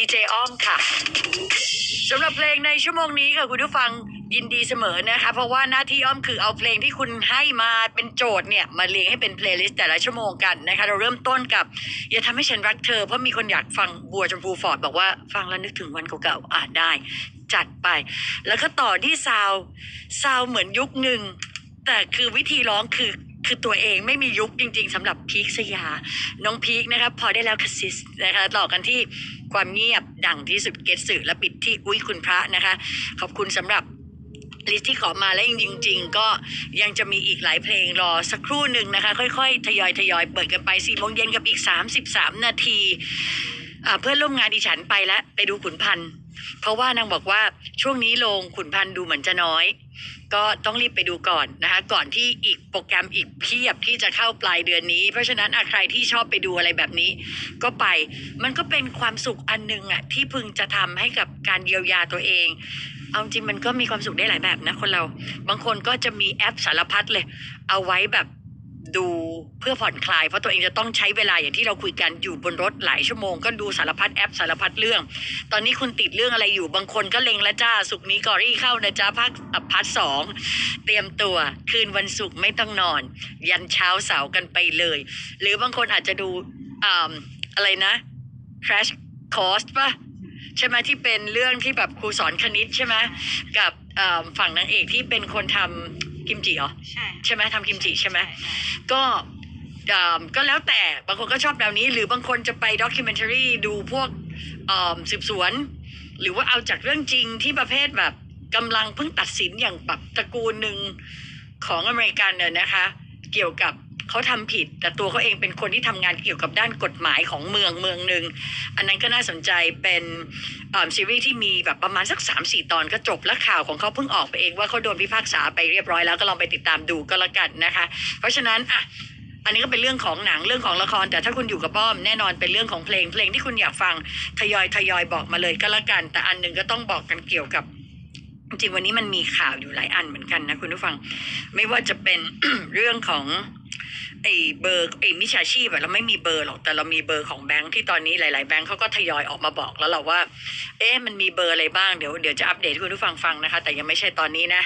ดีเจอ้อมค่ะสำหรับเพลงในชั่วโมงนี้ค่ะคุณผู้ฟังยินดีเสมอนะคะ เพราะว่าหน้าที่อ้อมคือเอาเพลงที่คุณให้มาเป็นโจทย์เนี่ย มาเรียงให้เป็นเพลย์ลิสต์แต่ละชั่วโมงกันนะคะ เราเริ่มต้นกับ อย่าทำให้ฉันรักเธอ เพราะมีคนอยากฟังบัวชมพูฟอร์ดบอกว่าฟังแล้วนึกถึงวันเก่าๆอ่าได้ จัดไป แล้วก็ต่อที่ซาวซาวเหมือนยุคหนึ่งแต่คือวิธีร้องคือ คือตัวเองไม่มียุคจริง ๆสำหรับพีคสยา น้องพีคนะครับพอได้แล้วคาซิสนะคะต่อกันที่ความเงียบดังที่สุดเกตสื่อและปิดที่อุ้ยคุณพระนะคะ ขอบคุณสำหรับลิสที่ขอมาและจริง ๆ ก็ยังจะมีอีกหลายเพลงรอสักครู่หนึ่งนะคะ ค่อยๆ ทยอยทยอยเปิดกันไปสี่โมงเย็นกับอีก 33 นาทีอ่าเพื่อนร่วมงานดิฉันไปแล้วไปดูขุนพันธ์ เพราะว่านางบอกว่าช่วงนี้โรงขุนพันธ์ดูเหมือนจะน้อย ก็ต้องรีบไปดูก่อนนะคะ ก่อนที่อีกโปรแกรมอีกเพียบที่จะเข้าปลายเดือนนี้ เพราะฉะนั้นใครที่ชอบไปดูอะไรแบบนี้ ก็ไปมันก็เป็นความสุขอันหนึงอะที่พึงจะทำให้กับการเยียวยาตัวเองเอาจริงมันก็มีความสุขได้หลายแบบนะคนเรา บางคนก็จะมีแอปสารพัดเลย เอาไว้แบบ ดูเพื่อผ่อนคลายเพราะตัวเองจะต้องใช้เวลาอย่างที่เราคุยกันอยู่บนรถหลายชั่วโมงก็ดูสารพัดแอปสารพัดเรื่อง ตอนนี้คุณติดเรื่องอะไรอยู่บางคนก็เล็งแล้วจ้าสุกนี้กอรี่เข้านะจ้าภาคอะพาร์ทสองเตรียมตัวคืนวันศุกร์ไม่ต้องนอน ยันเช้าเสาร์กันไปเลย หรือบางคนอาจจะดูอ่าอะไรนะ crash course ปะใช่ไหมที่เป็นเรื่องที่แบบครูสอนคณิตใช่ไหมกับอ่าฝั่งนางเอกที่เป็นคนทำ กิมจิเหรอใช่ใช่ไหมทำกิมจิใช่ไหมก็อ่าก็แล้วแต่บางคนก็ชอบแนวนี้ หรือบางคนจะไปด็อกิเมนทารีดูพวกอ่าสืบสวน หรือว่าเอาจากเรื่องจริงที่ประเภทแบบกำลังเพิ่งตัดสินอย่างแบบตระกูลหนึ่งของอเมริกันเนี่ยนะคะ เกี่ยวกับ เขาทำผิด แต่ตัวเขาเองเป็นคนที่ทำงานเกี่ยวกับด้านกฎหมายของเมืองเมืองหนึ่งอันนั้นก็น่าสนใจเป็นซีรีส์ที่มีแบบประมาณสักสามสี่ตอนก็จบและข่าวของเขาเพิ่งออกไปเองว่าเขาโดนพิพากษาไปเรียบร้อยแล้วก็ลองไปติดตามดูก็แล้วกันนะคะ เพราะฉะนั้นอะอันนี้ก็เป็นเรื่องของหนังเรื่องของละคร แต่ถ้าคุณอยู่กับป้อมแน่นอนเป็นเรื่องของเพลงเพลงที่คุณอยากฟังทยอยทยอยบอกมาเลยก็แล้วกัน แต่อันหนึ่งก็ต้องบอกกันเกี่ยวกับจริงวันนี้มันมีข่าวอยู่หลายอันเหมือนกันนะคุณผู้ฟัง ไม่ว่าจะเป็นเรื่องของ ไอ้เบอร์ไอ้มิชาชีพอะเราไม่มีเบอร์หรอกแต่เรามีเบอร์ของแบงค์ที่ตอนนี้หลาย ๆ แบงค์เขาก็ทยอยออกมาบอกแล้วเราว่า เอ๊ะมันมีเบอร์อะไรบ้างเดี๋ยวเดี๋ยวจะอัปเดตให้คุณผู้ฟังฟังนะคะ แต่ยังไม่ใช่ตอนนี้นะ